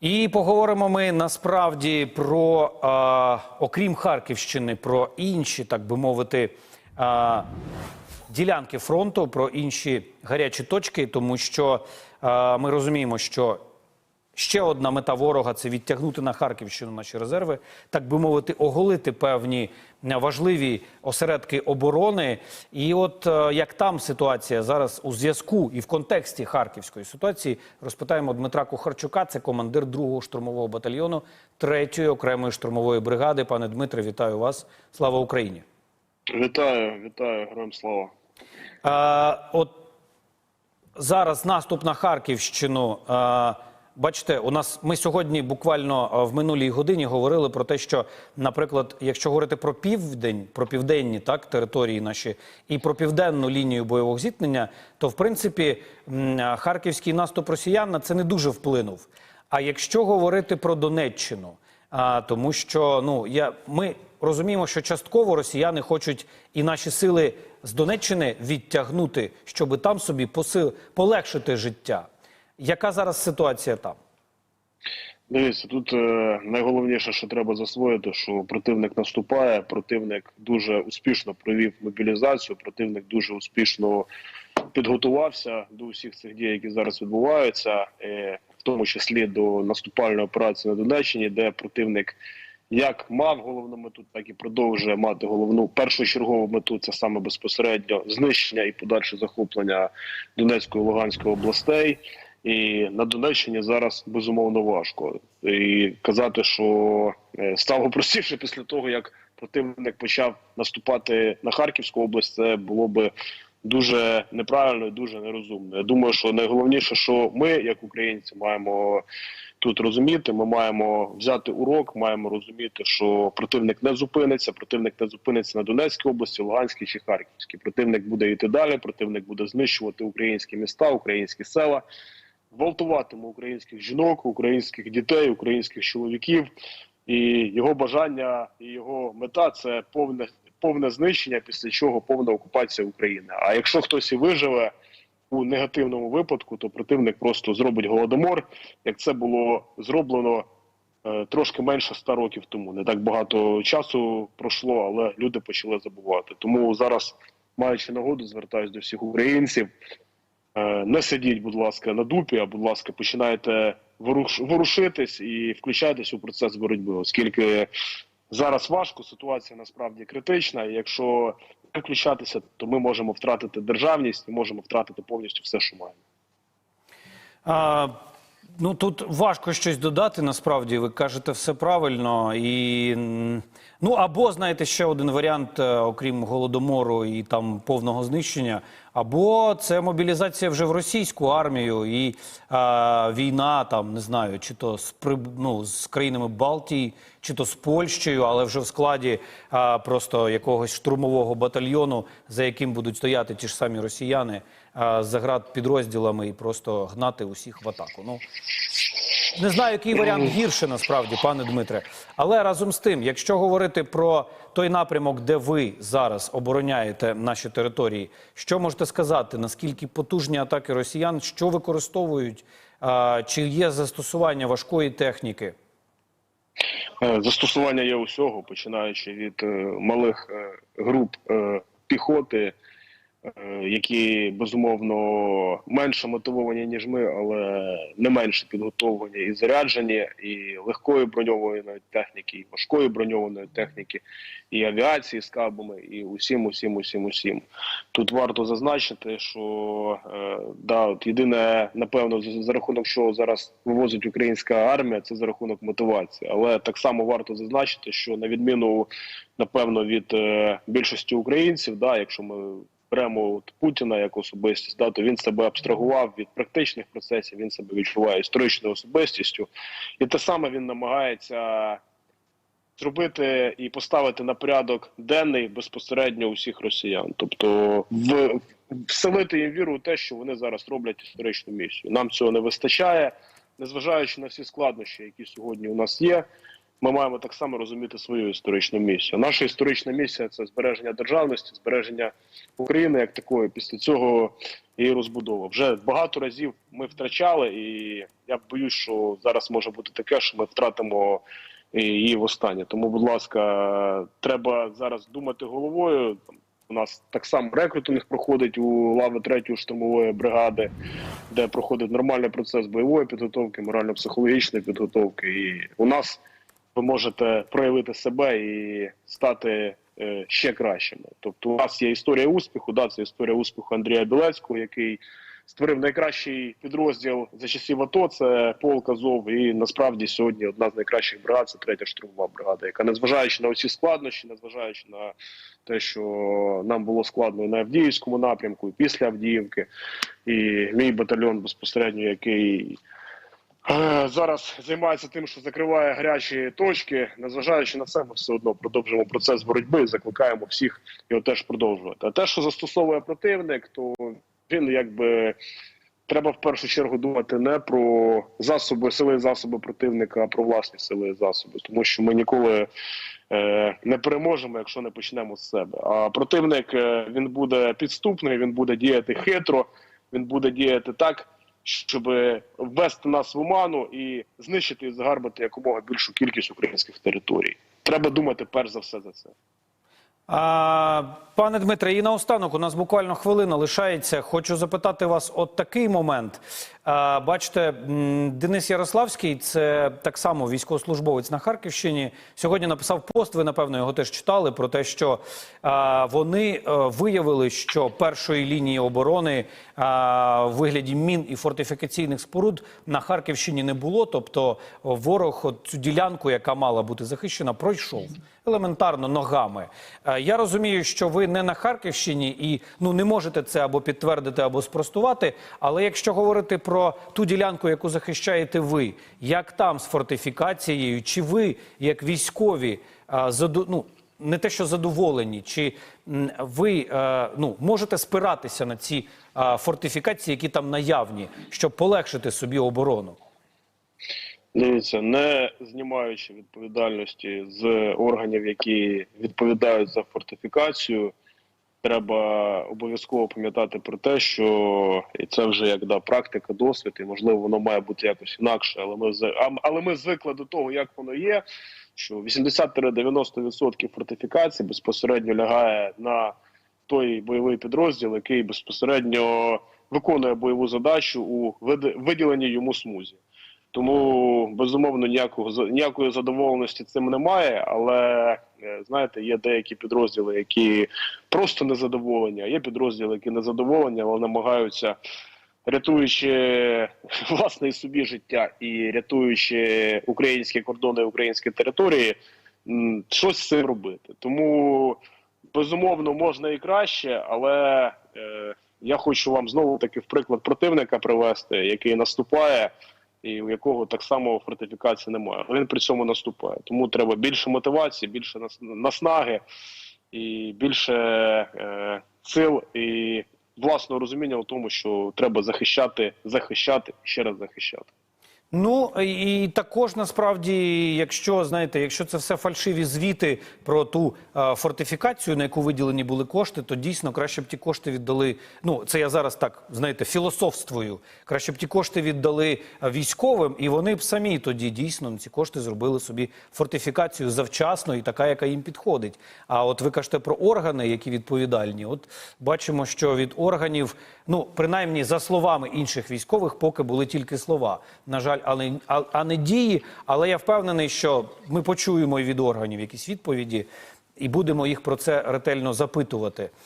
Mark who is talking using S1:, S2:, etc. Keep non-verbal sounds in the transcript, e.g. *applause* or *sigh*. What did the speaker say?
S1: І поговоримо ми насправді про, е, окрім Харківщини, про інші, так би мовити, е, ділянки фронту, про інші гарячі точки, тому що е, ми розуміємо, що Ще одна мета ворога це відтягнути на Харківщину наші резерви, так би мовити, оголити певні важливі осередки оборони. І от е, як там ситуація зараз у зв'язку і в контексті харківської ситуації, розпитаємо Дмитра Кухарчука, це командир 2-го штурмового батальйону 3-ї окремої штурмової бригади. Пане Дмитре, вітаю вас! Слава Україні!
S2: Вітаю, вітаю, героям слава.
S1: Е, от зараз наступ на Харківщину. Бачите, у нас ми сьогодні буквально е, в минулій годині говорили про те, що, наприклад, якщо говорити про південь, про південні так території наші і про південну лінію бойового зіткнення, то в принципі е, харківський наступ росіян на це не дуже вплинув. А якщо говорити про Донеччину, а, тому що ну я ми розуміємо, що частково росіяни хочуть і наші сили з Донеччини відтягнути, щоб там собі посил полегшити життя. Яка зараз ситуація там?
S2: Дивіться, тут е, найголовніше, що треба засвоїти, що противник наступає, противник дуже успішно провів мобілізацію, противник дуже успішно підготувався до усіх цих дій, які зараз відбуваються, е, в тому числі до наступальної операції на Донеччині, де противник як мав головну мету, так і продовжує мати головну першочергову мету це саме безпосередньо знищення і подальше захоплення Донецької Луганської областей. І на Донеччині зараз безумовно важко. І казати, що е, стало простіше після того, як противник почав наступати на Харківську область, це було би дуже неправильно і дуже нерозумно. Я думаю, що найголовніше, що ми, як українці, маємо тут розуміти. Ми маємо взяти урок, маємо розуміти, що противник не зупиниться. Противник не зупиниться на Донецькій області, Луганській чи Харківській. Противник буде йти далі. Противник буде знищувати українські міста, українські села гвалтуватиме українських жінок, українських дітей, українських чоловіків, і його бажання і його мета це повне повне знищення, після чого повна окупація України. А якщо хтось і виживе у негативному випадку, то противник просто зробить голодомор, як це було зроблено. е, Трошки менше ста років тому не так багато часу пройшло, але люди почали забувати. Тому зараз, маючи нагоду, звертаюся до всіх українців. Е, Не сидіть, будь ласка, на дупі, а будь ласка, починайте ворушитись і включайтесь у процес боротьби, оскільки зараз важко, ситуація насправді критична. І якщо не включатися, то ми можемо втратити державність і можемо втратити повністю все, що маємо.
S1: Ну тут важко щось додати. Насправді ви кажете все правильно. І ну або знаєте ще один варіант, е, окрім голодомору і там повного знищення, або це мобілізація вже в російську армію і а, війна там не знаю, чи то з ну, з країнами Балтії, чи то з Польщею, але вже в складі а, просто якогось штурмового батальйону, за яким будуть стояти ті ж самі росіяни а, з заград підрозділами і просто гнати усіх в атаку. Ну не знаю, який варіант гірше насправді, пане Дмитре. Але разом з тим, якщо говорити про той напрямок, де ви зараз обороняєте наші території, що можете сказати? Наскільки потужні атаки росіян, що використовують? Чи є застосування важкої техніки?
S2: Е, Застосування є усього, починаючи від е, малих е, груп піхоти, які безумовно менше мотивовані ніж ми, але не менше підготовлені і заряджені, і легкої броньованої техніки, і важкої броньованої техніки, і авіації з кабами, і усім, усім, усім, усім. Тут варто зазначити, що е, да, от єдине, напевно, за, за рахунок чого зараз вивозить українська армія, це за рахунок мотивації. Але так само варто зазначити, що на відміну напевно від е, більшості українців, да, якщо ми беремо от Путіна як особистість, да, то він себе абстрагував від практичних процесів, він себе відчуває історичною особистістю, і те саме він намагається зробити і поставити на порядок денний безпосередньо усіх росіян, тобто в вселити їм віру у те, що вони зараз роблять історичну місію. Нам цього не вистачає, незважаючи на всі складнощі, які сьогодні у нас є. Ми маємо так само розуміти свою історичну місію. Наша історична місія це збереження державності, збереження України як такої. Після цього її розбудова. Вже багато разів ми втрачали, і я боюсь, що зараз може бути таке, що ми втратимо і її востаннє. Тому, будь ласка, треба зараз думати головою. У нас так само рекрутинг проходить у лави 3-ї штурмової бригади, де проходить нормальний процес бойової підготовки, морально-психологічної підготовки. І у нас ви можете проявити себе і стати е, ще кращими. Тобто, у нас є історія успіху. Да, це історія успіху Андрія Білецького, який створив найкращий підрозділ за часів АТО. Це полк Азов. І насправді сьогодні одна з найкращих бригад це третя штурмова бригада, яка незважаючи на усі складнощі, незважаючи на те, що нам було складно і на Авдіївському напрямку, і після Авдіївки, і мій батальйон безпосередньо, який Зараз займається тим, що закриває гарячі точки. Незважаючи на це, ми все одно продовжуємо процес боротьби і закликаємо всіх його теж продовжувати. А те, що застосовує противник, то він якби треба в першу чергу думати не про засоби, сили засоби противника, а про власні сили і засоби, тому що ми ніколи е, не переможемо, якщо не почнемо з себе. А противник е, він буде підступний, він буде діяти хитро, він буде діяти так щоб ввести нас в оману і знищити і загарбати якомога більшу кількість українських територій. Треба думати перш за все за це.
S1: А, пане Дмитре, і наостанок у нас буквально хвилина лишається. Хочу запитати вас от такий момент. Бачите, Денис Ярославський, це так само військовослужбовець на Харківщині. Сьогодні написав пост. Ви напевно його теж читали про те, що вони е, виявили, що першої лінії оборони в вигляді мін і фортифікаційних споруд на Харківщині не було. Тобто ворог цю ділянку, яка мала бути захищена, пройшов елементарно ногами. Е, Я розумію, що ви не на Харківщині і ну не можете це або підтвердити, або спростувати. Але якщо говорити про ту ділянку, яку захищаєте ви, як там з фортифікацією, чи ви, як військові, е, заду... ну, не те, що задоволені, чи ви е, ну, можете спиратися на ці е, фортифікації, які там наявні, щоб полегшити собі оборону?
S2: Дивіться, не знімаючи відповідальності з органів, які відповідають за фортифікацію, треба обов'язково пам'ятати про те, що і це вже як да практика, досвід, і можливо воно має бути якось інакше, але ми але ми звикли до того, як воно є. Що 80-90% фортифікацій безпосередньо лягає на той бойовий підрозділ, який безпосередньо виконує бойову задачу у виділеній йому смузі. Тому безумовно ніякого ніякої задоволеності цим немає. Але знаєте, є деякі підрозділи, які просто незадоволені, а є підрозділи, які незадоволені, але намагаються, рятуючи *laughs* власне собі життя і рятуючи українські кордони, українські території, щось з цим робити. Тому безумовно можна і краще, але е, я хочу вам знову таки в приклад противника привести, який наступає і у якого так само фортифікації немає. Але Він при цьому наступає. Тому треба більше мотивації, більше наснаги і більше е, сил і власного розуміння у тому, що треба захищати, захищати ще раз захищати.
S1: Ну і також насправді, якщо знаєте, якщо це все фальшиві звіти про ту е, фортифікацію, на яку виділені були кошти, то дійсно краще б ті кошти віддали. Ну це я зараз так знаєте, філософствую. Краще б ті кошти віддали е, військовим, і вони б самі тоді дійсно ці кошти зробили собі фортифікацію завчасно і така, яка їм підходить. А от ви кажете про органи, які відповідальні. От бачимо, що від органів, ну принаймні за словами інших військових, поки були тільки слова. На жаль, але а, а не дії. Але я впевнений, що ми почуємо і від органів якісь відповіді. І будемо їх про це ретельно запитувати.